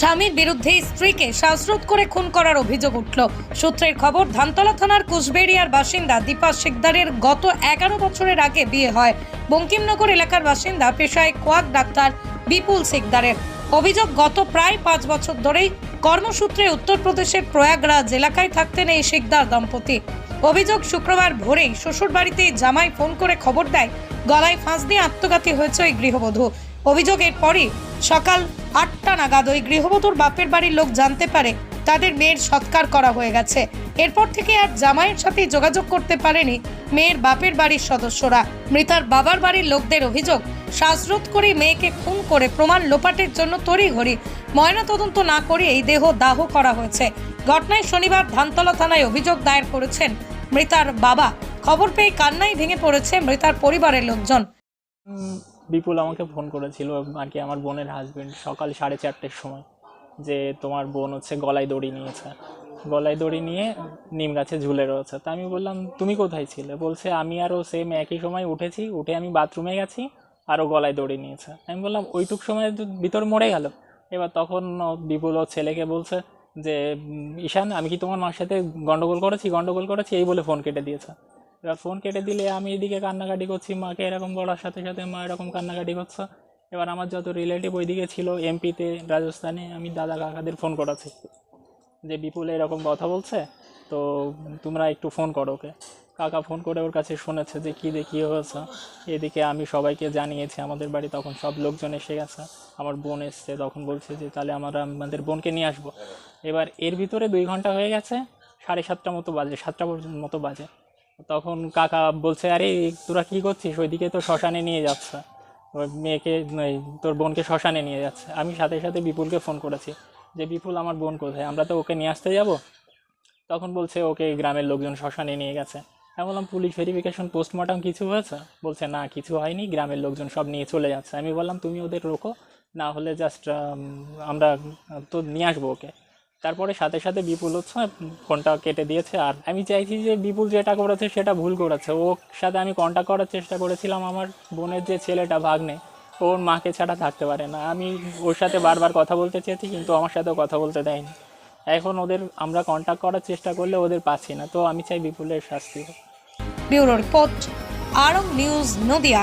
স্বামীর বিরুদ্ধে স্ত্রীকে শ্বাসরোধ করে খুন করার অভিযোগ উঠল। সূত্রের খবর, ধানতলা থানার কুচবেড়িয়ার বাসিন্দা দীপা শিকদারের গত এগারো বছরের আগে বিয়ে হয়। বঙ্কিমনগর এলাকার বাসিন্দা পেশায় কোয়াক ডাক্তার বিপুল শিকদারের অভিযোগ, গত প্রায় পাঁচ বছর ধরেই কর্মসূত্রে উত্তরপ্রদেশের প্রয়াগরাজ এলাকায় থাকতেন এই শিকদার দম্পতি। অভিযোগ, শুক্রবার ভোরেই শ্বশুরবাড়িতে জামাই ফোন করে খবর দেয়, গলায় ফাঁস দিয়ে আত্মঘাতী হয়েছে ওই গৃহবধূ। অভিযোগের পরই সকাল আটটা নাগাদ ওই গৃহবধূর বাপের বাড়ির লোক জানতে পারে তাদের মেয়ের সৎকার করা হয়ে গেছে। এরপর থেকে আর জামাইয়ের সাথে যোগাযোগ করতে পারেনি মেয়ের বাপের বাড়ির সদস্যরা। মৃতার বাবার বাড়ির লোকদের অভিযোগ, শ্বাসরোধ করে মেয়েকে খুন করে প্রমাণ লোপাটের জন্য তড়িঘড়ি, ময়নাতদন্ত না করে এই দেহ দাহ করা হয়েছে। ঘটনায় শনিবার ধানতলা থানায় অভিযোগ দায়ের করেছেন মৃতার বাবা। খবর পেয়ে কান্নাই ভেঙে পড়েছে মৃতার পরিবারের লোকজন। বিপুল আমাকে ফোন করেছিল, আর কি আমার বোনের হাজবেন্ড সকাল সাড়ে চারটের সময়, যে তোমার বোন হচ্ছে গলায় দড়ি নিয়েছে। গলায় দড়ি নিয়ে নিম গাছে ঝুলে রয়েছে। তা আমি বললাম, তুমি কোথায় ছিলে? বলছে, আমি আরও সেম একই সময় উঠেছি, উঠে আমি বাথরুমে গেছি আরও গলায় দড়ি নিয়েছে। আমি বললাম, ওইটুক সময় ভিতর মরে গেল। এবার তখন বিপুল ও ছেলেকে বলছে যে ঈশান, আমি কি তোমার মার সাথে গন্ডগোল করেছি গন্ডগোল করেছি? এই বলে ফোন কেটে দিয়েছে। এবার ফোন কেটে দিলে আমি এদিকে কান্নাকাটি করছি, মাকে এরকম বলার সাথে সাথে মা এরকম কান্নাকাটি করছে। এবার আমার যত রিলেটিভ ওইদিকে ছিল এমপিতে রাজস্থানে, আমি দাদা কাকাদের ফোন করাছি যে বিপুল এরকম কথা বলছে, তো তোমরা একটু ফোন করো ওকে। কাকা ফোন করে ওর কাছে শুনেছে যে কী কী হয়েছে। এদিকে আমি সবাইকে জানিয়েছি, আমাদের বাড়ি তখন সব লোকজন এসে গেছে। আমার বোন এসছে, তখন বলছে যে তাহলে আমরা আমাদের বোনকে নিয়ে আসব। এবার এর ভিতরে দুই ঘণ্টা হয়ে গেছে, সাড়ে সাতটা মতো বাজে, সাতটা মতো বাজে। তখন কাকা বলছে, আরে, তোরা কি করছিস? ওইদিকে তো শ্মশানে নিয়ে যাচ্ছে। ওই মেয়েকে তোর বোনকে শ্মশানে নিয়ে যাচ্ছে। আমি সাথে সাথে বিপুলকে ফোন করেছি যে, বিপুল, আমার বোন কোথায়? আমরা তো ওকে নিয়ে আসতে যাব? তখন বলছে, ওকে গ্রামের লোকজন শ্মশানে নিয়ে গেছে। আমি বললাম, পুলিশ ভেরিফিকেশন পোস্টমর্টম কিছু হয়েছে? বলছে, না, কিছু হয়নি। গ্রামের লোকজন সব নিয়ে চলে যাচ্ছে। আমি বললাম, তুমি ওদের রোকো, না হলে জাস্ট আমরা তো নিয়ে আসব ওকে। তারপরে সাথে সাথে বিপুল হচ্ছে, ফোনটা কেটে দিয়েছে। আর আমি চাইছি যে বিপুল যেটা করেছে সেটা ভুল করেছে। ওর সাথে আমি কন্ট্যাক্ট করার চেষ্টা করেছিলাম, আমার বোনের যে ছেলেটা ভাগ্নে, ওর মাকে ছাড়া থাকতে পারে না। আমি ওর সাথে বারবার কথা বলতে চেয়েছি, কিন্তু আমার সাথেও কথা বলতে দেয়নি। এখন ওদের, আমরা কন্ট্যাক্ট করার চেষ্টা করলে ওদের পাচ্ছি না। তো আমি চাই বিপুলের শাস্তি হোক। নিউজ নদিয়া।